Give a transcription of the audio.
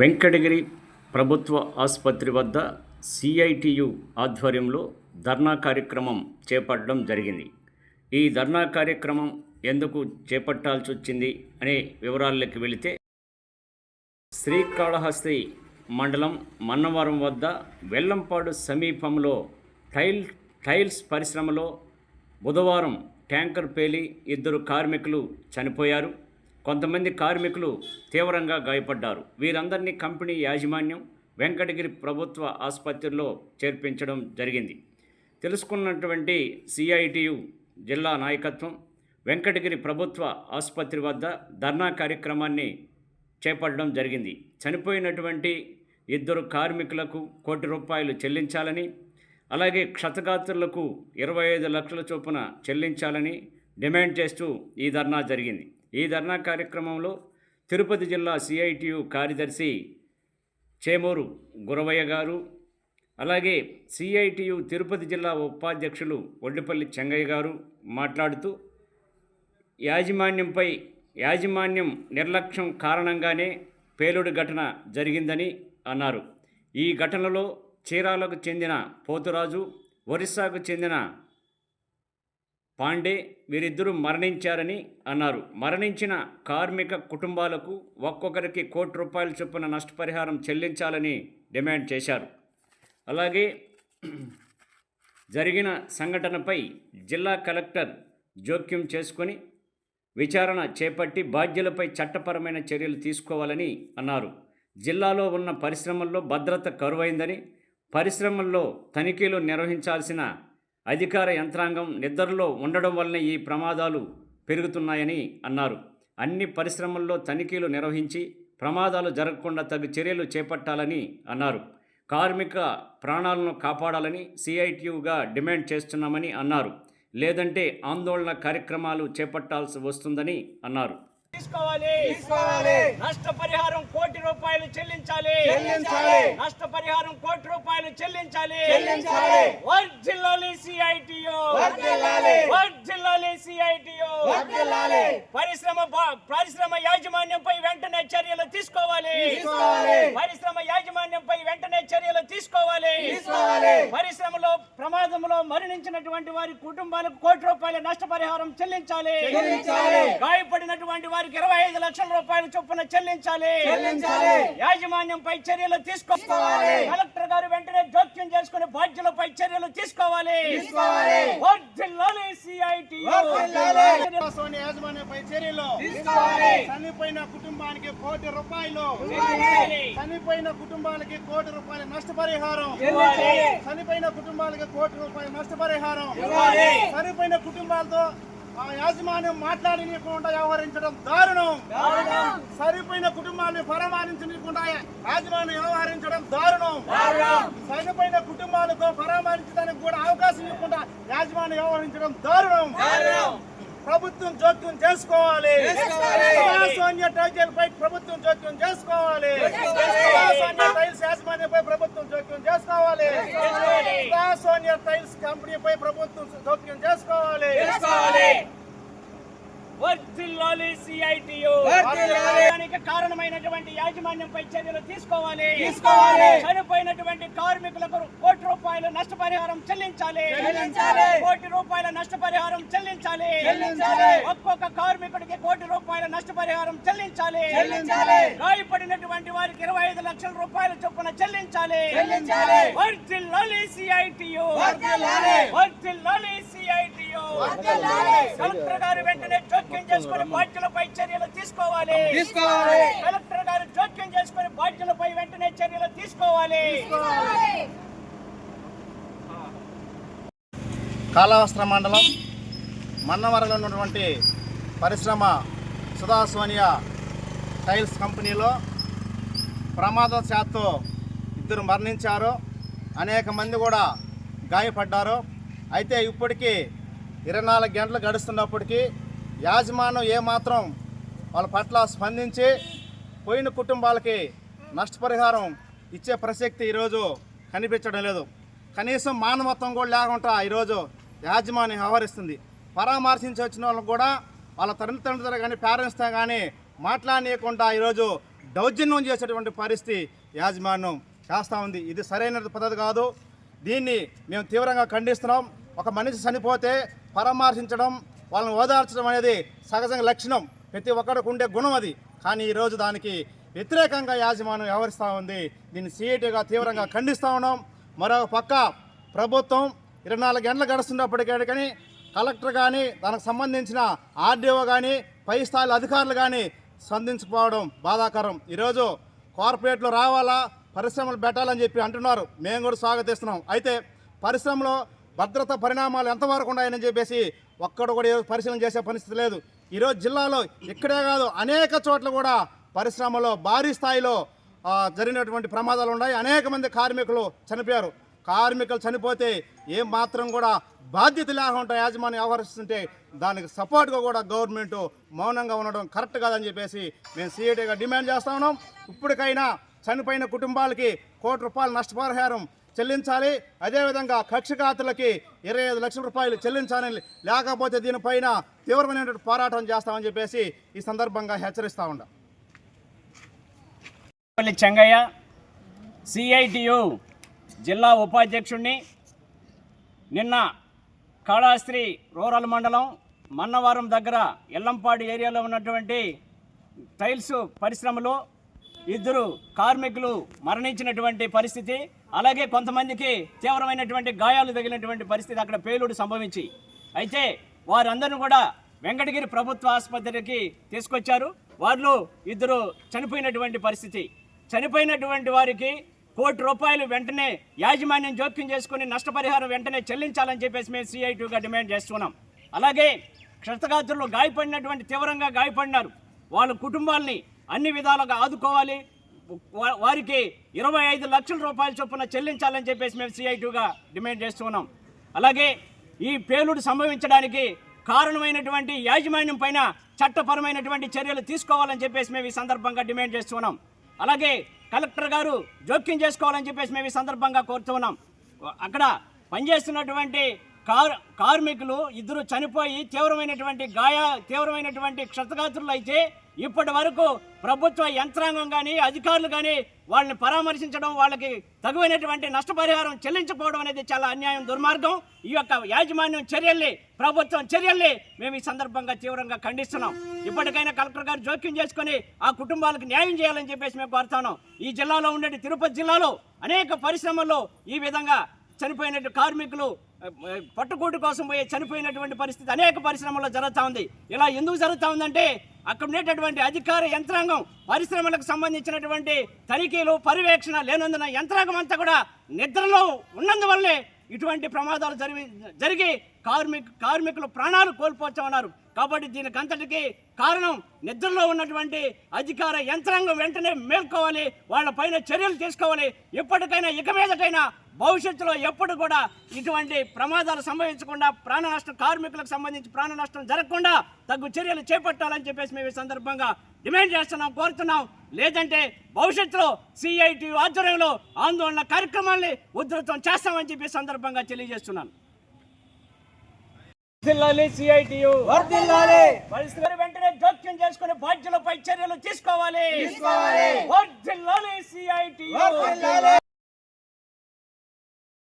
వెంకటగిరి ప్రభుత్వ ఆసుపత్రి వద్ద సిఐటియు ఆధ్వర్యంలో ధర్నా కార్యక్రమం చేపట్టడం జరిగింది. ఈ ధర్నా కార్యక్రమం ఎందుకు చేపట్టాల్సి వచ్చింది అనే వివరాల్లోకి వెళితే శ్రీకాళహస్తి మండలం మన్నవరం వద్ద వెల్లంపాడు సమీపంలో టైల్ టైల్స్ పరిశ్రమలో బుధవారం ట్యాంకర్ పేలి ఇద్దరు కార్మికులు చనిపోయారు. కొంతమంది కార్మికులు తీవ్రంగా గాయపడ్డారు. వీరందరినీ కంపెనీ యాజమాన్యం వెంకటగిరి ప్రభుత్వ ఆసుపత్రిలో చేర్పించడం జరిగింది. తెలుసుకున్నటువంటి సిఐటియు జిల్లా నాయకత్వం వెంకటగిరి ప్రభుత్వ ఆసుపత్రి వద్ద ధర్నా కార్యక్రమాన్ని చేపట్టడం జరిగింది. చనిపోయినటువంటి ఇద్దరు కార్మికులకు కోటి రూపాయలు చెల్లించాలని అలాగే క్షతగాత్రులకు ఇరవై ఐదు లక్షల చొప్పున చెల్లించాలని డిమాండ్ చేస్తూ ఈ ధర్నా జరిగింది. ఈ ధర్నా కార్యక్రమంలో తిరుపతి జిల్లా సిఐటియు కార్యదర్శి చేమూరు గురవయ్య గారు అలాగే సిఐటియు తిరుపతి జిల్లా ఉపాధ్యక్షులు ఒడ్డిపల్లి చెంగయ్య గారు మాట్లాడుతూ యాజమాన్యంపై యాజమాన్యం నిర్లక్ష్యం కారణంగానే పేలుడు ఘటన జరిగిందని అన్నారు. ఈ ఘటనలో చీరాలకు చెందిన పోతురాజు ఒరిస్సాకు చెందిన పాండే వీరిద్దరూ మరణించారని అన్నారు. మరణించిన కార్మిక కుటుంబాలకు ఒక్కొక్కరికి కోటి రూపాయల చొప్పున నష్టపరిహారం చెల్లించాలని డిమాండ్ చేశారు. అలాగే జరిగిన సంఘటనపై జిల్లా కలెక్టర్ జోక్యం చేసుకొని విచారణ చేపట్టి బాధ్యులపై చట్టపరమైన చర్యలు తీసుకోవాలని అన్నారు. జిల్లాలో ఉన్న పరిశ్రమల్లో భద్రత కరువైందని పరిశ్రమల్లో తనిఖీలు నిర్వహించాల్సిన అధికార యంత్రాంగం నిద్రలో ఉండడం వలన ఈ ప్రమాదాలు పెరుగుతున్నాయని అన్నారు. అన్ని పరిశ్రమల్లో తనిఖీలు నిర్వహించి ప్రమాదాలు జరగకుండా తగు చర్యలు చేపట్టాలని అన్నారు. కార్మిక ప్రాణాలను కాపాడాలని సిఐటియుగా డిమాండ్ చేస్తున్నామని అన్నారు. లేదంటే ఆందోళన కార్యక్రమాలు చేపట్టాల్సి వస్తుందని అన్నారు. తీసుకోవాలి తీసుకోవాలి. నష్టపరిహారం కోటి రూపాయలు చెల్లించాలి చెల్లించాలి. నష్టపరిహారం కోటి రూపాయలు చెల్లించాలి చెల్లించాలి. వర్ధిల్లాలి సిఐటియు వర్ధిల్లాలి. వర్ధిల్లాలి సిఐటియు. పరిశ్రమ పరిశ్రమ యాజమాన్యంపై వెంటనే చర్యలు తీసుకోవాలి. పరిశ్రమ యాజమాన్యంపై వెంటనే చర్యలు తీసుకోవాలి. పరిశ్రమలో ప్రమాదంలో మరణించినటువంటి వారి కుటుంబాలకు కోటి రూపాయల నష్టపరిహారం చెల్లించాలి. గాయపడినటువంటి వారికి ఇరవై ఐదు లక్షల రూపాయల చొప్పున చెల్లించాలి. యాజమాన్యంపై చర్యలు తీసుకోవాలి. కలెక్టర్ గారు వెంటనే జోక్యం చేసుకుని బాధ్యులపై చర్యలు తీసుకోవాలి తీసుకోవాలి. యాజమాన్యంపై చర్యలు. చనిపోయిన కుటుంబానికి కోటి రూపాయలు. చనిపోయిన కుటుంబాలకి కోటి రూపాయల నష్టపరిహారం. చనిపోయిన కుటుంబాలకి కోటి రూపాయల నష్టపరిహారం. చనిపోయిన కుటుంబాలతో ఆ యాజమాన్యం మాట్లాడనీయకుండా వ్యవహరించడం దారుణం. సరిపోయిన కుటుంబాన్ని పరామర్శించకుండా యాజమాన్యం వ్యవహరించడం దారుణం. చనిపోయిన కుటుంబాలతో పరామర్శించడానికి కూడా అవకాశం ఇవ్వకుండా యాజమాన్యం వ్యవహరించడం దారుణం. ప్రభుత్వం జోక్యం చేసుకోవాలి. టైజల్ పై ప్రభుత్వం జోక్యం చేసుకోవాలి. సోనియా టైల్స్ యాజమాన్యంపై ప్రభుత్వం జోక్యం చేసుకోవాలి. సోనియా టైల్స్ కంపెనీపై ప్రభుత్వం జోక్యం చేసుకోవాలి వర్ధిల్లాలి. దానికి కారణమైనటువంటి యాజమాన్యంపై చర్యలు తీసుకోవాలి తీసుకోవాలి. చనిపోయినటువంటి కార్మికులకు కోటి రూపాయల నష్టపరిహారం చెల్లించాలి. కోటి రూపాయల నష్టపరిహారం చెల్లించాలి. ఒక్కొక్క కార్మికుడికి కోటి రూపాయల నష్టపరిహారం చెల్లించాలి. గాయపడినటువంటి వారికి ఇరవై ఐదు లక్షల రూపాయల చొప్పున చెల్లించాలి. వర్ధిల్లాలి. వర్ధిల్లాలి CITU. వర్ధిల్లాలి. కలెక్టర్ గారు వెంటనే జోక్యం చేసుకుని బాధ్యులపై చర్యలు తీసుకోవాలి. తీసుకోవాలి. కలెక్టర్ గారు జోక్యం చేసుకుని బాధ్యులపై వెంటనే చర్యలు తీసుకోవాలి. కాళహస్త్ర మండలం మన్నవరంలో ఉన్నటువంటి పరిశ్రమ సుధా సోనియా టైల్స్ కంపెనీలో ప్రమాదశాత్తు ఇద్దరు మరణించారు. అనేక మంది కూడా గాయపడ్డారు. అయితే ఇప్పటికీ ఇరవై నాలుగు గంటలు గడుస్తున్నప్పటికీ యాజమాన్యం ఏమాత్రం వాళ్ళ పట్ల స్పందించి పోయిన కుటుంబాలకి నష్టపరిహారం ఇచ్చే ప్రసక్తి ఈరోజు కనిపించడం లేదు. కనీసం మానవత్వం కూడా లేకుండా ఈరోజు యాజమాన్యం వ్యవహరిస్తుంది. పరామర్శించి వచ్చిన వాళ్ళకు కూడా వాళ్ళ తల్లిదండ్రులు కానీ పేరెంట్స్తో కానీ మాట్లాడనీయకుండా ఈరోజు దౌర్జన్యం చేసేటువంటి పరిస్థితి యాజమాన్యం చేస్తూ ఉంది. ఇది సరైన పద్ధతి కాదు. దీన్ని మేము తీవ్రంగా ఖండిస్తున్నాం. ఒక మనిషి చనిపోతే పరామర్శించడం వాళ్ళని ఓదార్చడం అనేది సహజంగా లక్షణం. ప్రతి ఒక్కడికి ఉండే గుణం అది. కానీ ఈరోజు దానికి వ్యతిరేకంగా యాజమాన్యం వ్యవహరిస్తూ ఉంది. దీన్ని సిఐటిగా తీవ్రంగా ఖండిస్తూ ఉన్నాం. మరో పక్క ప్రభుత్వం ఇరవై నాలుగు గంటలు గడుస్తున్నప్పటికీ కానీ కలెక్టర్ కానీ దానికి సంబంధించిన ఆర్డీఓ కానీ పై స్థాయి అధికారులు కానీ స్పందించకపోవడం బాధాకరం. ఈరోజు కార్పొరేట్లు రావాలా పరిశ్రమలు పెట్టాలని చెప్పి అంటున్నారు. మేము కూడా స్వాగతిస్తున్నాం. అయితే పరిశ్రమలో భద్రత పరిణామాలు ఎంతవరకు ఉన్నాయని చెప్పేసి ఒక్కడు కూడా పరిశీలన చేసే పరిస్థితి లేదు. ఈరోజు జిల్లాలో ఇక్కడే కాదు అనేక చోట్ల కూడా పరిశ్రమలో భారీ స్థాయిలో జరిగినటువంటి ప్రమాదాలు ఉన్నాయి. అనేక మంది కార్మికులు చనిపోయారు. కార్మికులు చనిపోతే ఏం మాత్రం కూడా బాధ్యత లేకుండా యాజమాన్యం వ్యవహరిస్తుంటే దానికి సపోర్ట్గా కూడా గవర్నమెంట్ మౌనంగా ఉండడం కరెక్ట్ కాదని చెప్పేసి మేము సిఐటిగా డిమాండ్ చేస్తా ఉన్నాం. ఇప్పటికైనా చనిపోయిన కుటుంబాలకి కోటి రూపాయలు నష్టపరిహారం చెల్లించాలి. అదేవిధంగా కక్షిఘాతులకి ఇరవై ఐదు లక్షల రూపాయలు చెల్లించాలని లేకపోతే దీనిపైన తీవ్రమైనటువంటి పోరాటం చేస్తామని చెప్పేసి ఈ సందర్భంగా హెచ్చరిస్తా ఉండాలి పల్లి చెంగయ్య సిఐటియు జిల్లా ఉపాధ్యక్షుడిని నిన్న కాళాస్త్రి రూరల్ మండలం మన్నవరం దగ్గర ఎల్లంపాడు ఏరియాలో ఉన్నటువంటి టైల్స్ పరిశ్రమలో ఇద్దరు కార్మికులు మరణించినటువంటి పరిస్థితి. అలాగే కొంతమందికి తీవ్రమైనటువంటి గాయాలు తగిలినటువంటి పరిస్థితి అక్కడ పేలుడు సంభవించి అయితే వారందరిని కూడా వెంకటగిరి ప్రభుత్వ ఆసుపత్రికి తీసుకొచ్చారు. వారిలో ఇద్దరు చనిపోయినటువంటి పరిస్థితి. చనిపోయినటువంటి వారికి కోటి రూపాయలు వెంటనే యాజమాన్యం జోక్యం చేసుకుని నష్టపరిహారం వెంటనే చెల్లించాలని చెప్పేసి మేము సిఐటిగా డిమాండ్ చేస్తున్నాం. అలాగే క్షతగాత్రులు గాయపడినటువంటి తీవ్రంగా గాయపడినారు. వాళ్ళ కుటుంబాల్ని అన్ని విధాలుగా ఆదుకోవాలి. వారికి ఇరవై ఐదు లక్షల రూపాయల చొప్పున చెల్లించాలని చెప్పేసి మేము సిఐటిగా డిమాండ్ చేస్తున్నాం. అలాగే ఈ పేలుడు సంభవించడానికి కారణమైనటువంటి యాజమాన్యం పైన చట్టపరమైనటువంటి చర్యలు తీసుకోవాలని చెప్పేసి మేము ఈ సందర్భంగా డిమాండ్ చేస్తున్నాం. అలాగే కలెక్టర్ గారు జోక్యం చేసుకోవాలని చెప్పేసి మేము ఈ సందర్భంగా కోరుతున్నాం. అక్కడ పనిచేస్తున్నటువంటి కార్ కార్మికులు ఇద్దరు చనిపోయి తీవ్రమైనటువంటి గాయ తీవ్రమైనటువంటి క్షతగాత్రులు అయితే ఇప్పటి వరకు ప్రభుత్వ యంత్రాంగం కానీ అధికారులు కానీ వాళ్ళని పరామర్శించడం వాళ్ళకి తగువైనటువంటి నష్టపరిహారం చెల్లించకపోవడం అనేది చాలా అన్యాయం దుర్మార్గం. ఈ యొక్క యాజమాన్యం చర్యల్ని ప్రభుత్వం చర్యల్ని మేము ఈ సందర్భంగా తీవ్రంగా ఖండిస్తున్నాం. ఇప్పటికైనా కలెక్టర్ గారు జోక్యం చేసుకుని ఆ కుటుంబాలకు న్యాయం చేయాలని చెప్పేసి మేము కోరుతున్నాం. ఈ జిల్లాలో ఉండే తిరుపతి జిల్లాలో అనేక పరిశ్రమల్లో ఈ విధంగా చనిపోయినట్టు కార్మికులు పట్టుకోటు కోసం పోయే చనిపోయినటువంటి పరిస్థితి అనేక పరిశ్రమల్లో జరుగుతూ ఉంది. ఇలా ఎందుకు జరుగుతూ ఉందంటే అక్కడ ఉండేటటువంటి అధికార యంత్రాంగం పరిశ్రమలకు సంబంధించినటువంటి తనిఖీలు పర్యవేక్షణ లేనందున యంత్రాంగం అంతా కూడా నిద్రలో ఉన్నందువల్లే ఇటువంటి ప్రమాదాలు జరిగి జరిగి కార్మిక కార్మికులు ప్రాణాలు కోల్పోవచ్చమన్నారు కాబట్టి దీనికి అంతటికి కారణం నిద్రలో ఉన్నటువంటి అధికార యంత్రాంగం వెంటనే మేల్కోవాలి వాళ్ళ పైన చర్యలు తీసుకోవాలి. ఎప్పటికైనా ఇక మీదటైనా భవిష్యత్తులో ఎప్పుడు కూడా ఇటువంటి ప్రమాదాలు సంభవించకుండా ప్రాణ నష్టం కార్మికులకు సంబంధించి ప్రాణ నష్టం జరగకుండా తగు చర్యలు చేపట్టాలని చెప్పేసి మేము ఈ సందర్భంగా డిమాండ్ చేస్తున్నాం కోరుతున్నాం. లేదంటే భవిష్యత్తులో సిఐటి ఆధ్వర్యంలో ఆందోళన కార్యక్రమాల్ని ఉధృతం చేస్తామని చెప్పి సందర్భంగా తెలియజేస్తున్నాను. సిఐటియు వర్ధిల్లాలి. పరిస్థితి వెంటనే జోక్యం చేసుకుని బాధ్యులపై చర్యలు తీసుకోవాలి. తీసుకోవాలి. వర్ధిల్లాలి సిఐటియు వర్ధిల్లాలి.